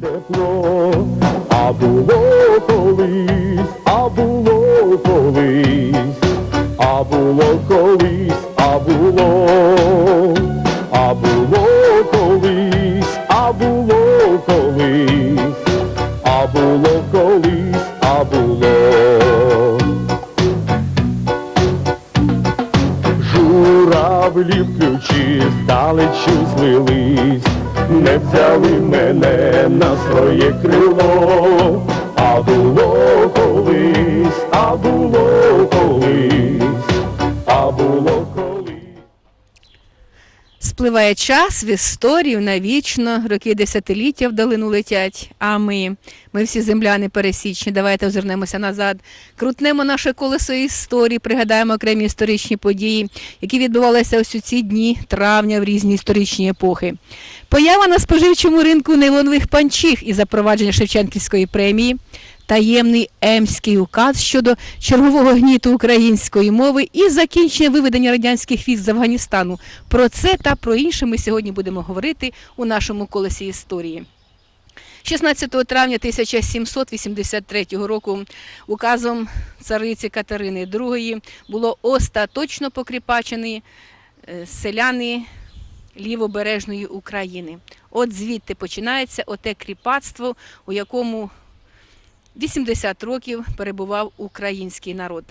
тепло, а було колись, а було колись, а було колись, а було, а було колись, а було колись, а було колись, а було. Журавлі в ключі здалечу злились, не взяли мене на своє крило, а було колись, а було Спливає час в історію навічно, роки десятиліття вдалину летять. А ми, ми всі земляни пересічні, давайте озирнемося назад, крутнемо наше колесо історії, пригадаємо окремі історичні події, які відбувалися ось у ці дні травня в різні історичні епохи. Поява на споживчому ринку нейлонових панчіх і запровадження Шевченківської премії, таємний емський указ щодо чергового гніту української мови і закінчення виведення радянських військ з Афганістану. Про це та про інше ми сьогодні будемо говорити у нашому колесі історії. 16 травня 1783 року указом цариці Катерини II було остаточно покріпачені е, селяни лівобережної України. От звідти починається оте кріпацтво, у якому 80 років перебував український народ.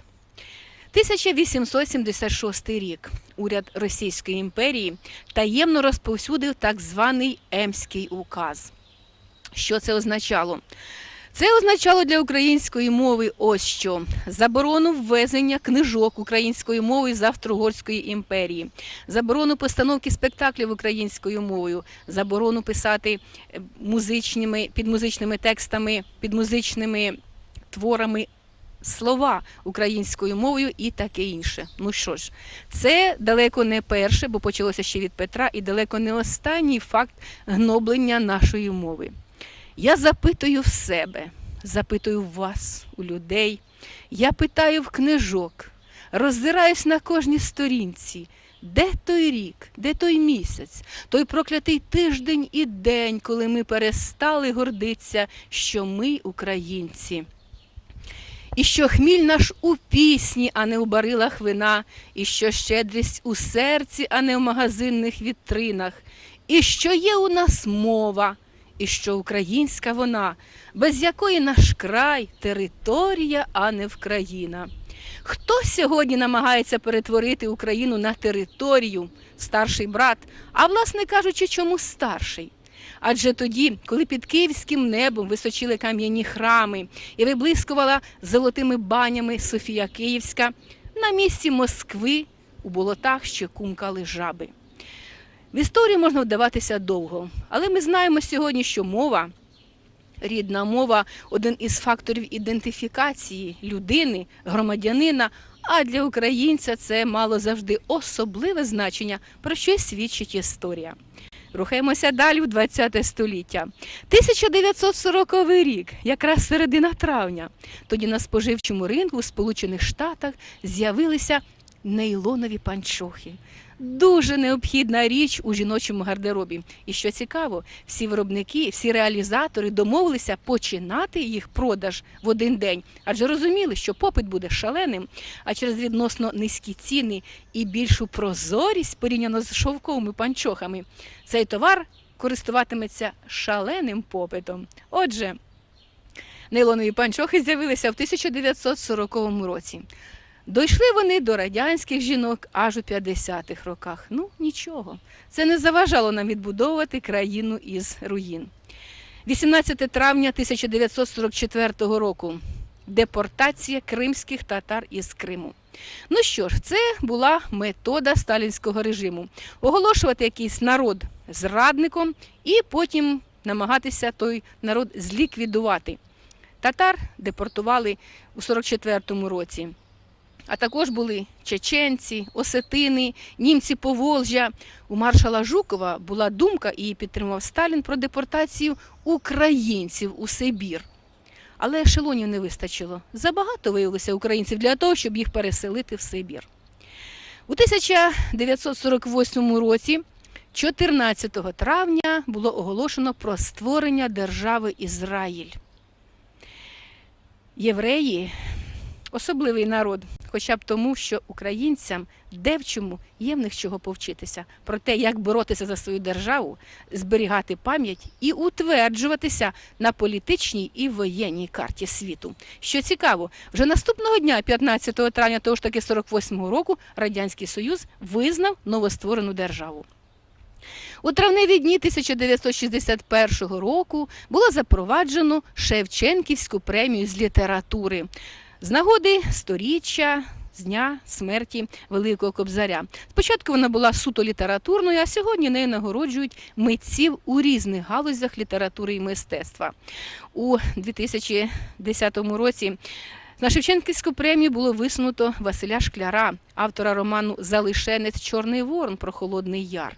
1876 рік уряд Російської імперії таємно розповсюдив так званий Емський указ. Що це означало? Це означало для української мови ось що заборону ввезення книжок українською мовою з Австро-Угорської імперії, заборону постановки спектаклів українською мовою, заборону писати е, музичними під музичними текстами, під музичними творами слова українською мовою і таке інше. Ну що ж, це далеко не перше, бо почалося ще від Петра, і далеко не останній факт гноблення нашої мови. Я запитую в себе, запитую в вас, у людей. Я питаю в книжок, роззираюсь на кожній сторінці. Де той рік, де той місяць, той проклятий тиждень і день, коли ми перестали гордитися, що ми українці. І що хміль наш у пісні, а не у барилах вина, і що щедрість у серці, а не в магазинних вітринах, і що є у нас мова, і що українська вона, без якої наш край територія, а не Вкраїна. Хто сьогодні намагається перетворити Україну на територію, старший брат, а власне кажучи, чому старший? Адже тоді, коли під київським небом височили кам'яні храми і виблискувала золотими банями Софія Київська, на місці Москви у болотах ще кумкали жаби. В історію можна вдаватися довго, але ми знаємо сьогодні, що мова, рідна мова один із факторів ідентифікації людини, громадянина. А для українця це мало завжди особливе значення, про що свідчить історія. Рухаємося далі в 20 століття. 1940 рік, якраз середина травня. Тоді на споживчому ринку у Сполучених Штатах з'явилися нейлонові панчохи. Дуже необхідна річ у жіночому гардеробі. І що цікаво, всі виробники, всі реалізатори домовилися починати їх продаж в один день, адже розуміли, що попит буде шаленим, а через відносно низькі ціни і більшу прозорість порівняно з шовковими панчохами, цей товар користуватиметься шаленим попитом. Отже, нейлонові панчохи з'явилися в 1940 році. Дійшли вони до радянських жінок аж у 50-х роках. Ну, нічого. Це не заважало нам відбудовувати країну із руїн. 18 травня 1944 року. Депортація кримських татар із Криму. Ну що ж, це була метода сталінського режиму оголошувати якийсь народ зрадником і потім намагатися той народ зліквідувати. Татар депортували у 44-му році. А також були чеченці, осетини, німці Поволжя. У маршала Жукова була думка і її підтримав Сталін про депортацію українців у Сибір. Але ешелонів не вистачило. Забагато виявилося українців для того, щоб їх переселити в Сибір. У 1948 році 14 травня було оголошено про створення держави Ізраїль. Євреї особливий народ, хоча б тому, що українцям де в чому є в них чого повчитися про те, як боротися за свою державу, зберігати пам'ять і утверджуватися на політичній і воєнній карті світу. Що цікаво, вже наступного дня, 15 травня того ж таки 48-го року, Радянський Союз визнав новостворену державу. У травневі дні 1961 року було запроваджено Шевченківську премію з літератури з нагоди сторіччя з дня смерті Великого Кобзаря. Спочатку вона була суто літературною, а сьогодні нею нагороджують митців у різних галузях літератури і мистецтва. У 2010 році на Шевченківську премію було висунуто Василя Шкляра, автора роману Залишенець Чорний Ворон про Холодний Яр.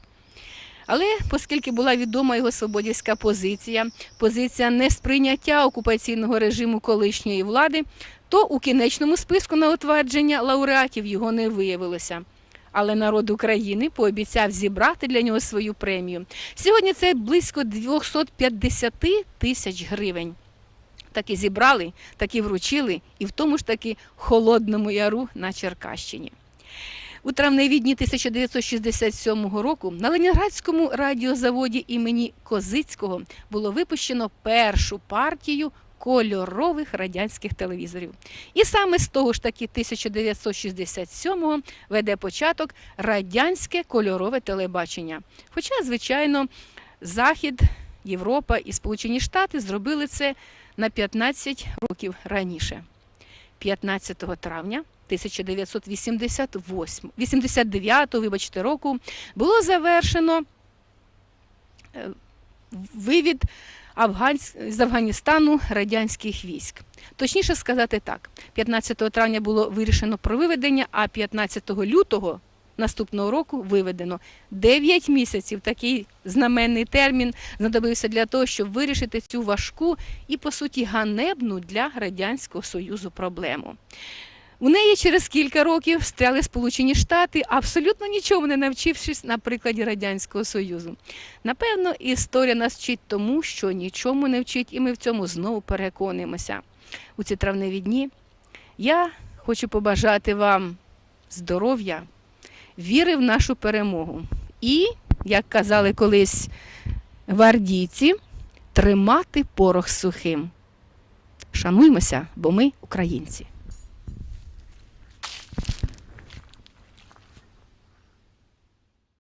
Але оскільки була відома його свободівська позиція, позиція несприйняття окупаційного режиму колишньої влади, то у кінечному списку на утвердження лауреатів його не виявилося. Але народ України пообіцяв зібрати для нього свою премію. Сьогодні це близько 250 тисяч гривень. Так і зібрали, так і вручили, і в тому ж таки холодному яру на Черкащині. У травневі дні 1967 року на Ленінградському радіозаводі імені Козицького було випущено першу партію кольорових радянських телевізорів. І саме з того ж таки 1967-го веде початок радянське кольорове телебачення. Хоча, звичайно, Захід, Європа і Сполучені Штати зробили це на 15 років раніше. 15 травня 1988, 89 вибачте, року було завершено е, вивід Афгансь- з Афганістану радянських військ. Точніше сказати так, 15 травня було вирішено про виведення, а 15 лютого наступного року виведено 9 місяців. Такий знаменний термін знадобився для того, щоб вирішити цю важку і, по суті, ганебну для Радянського Союзу проблему. У неї через кілька років стряли Сполучені Штати, абсолютно нічому не навчившись на прикладі Радянського Союзу. Напевно, історія нас вчить тому, що нічому не вчить, і ми в цьому знову переконуємося. У ці травневі дні я хочу побажати вам здоров'я, віри в нашу перемогу. І, як казали колись гвардійці, тримати порох сухим. Шануймося, бо ми українці.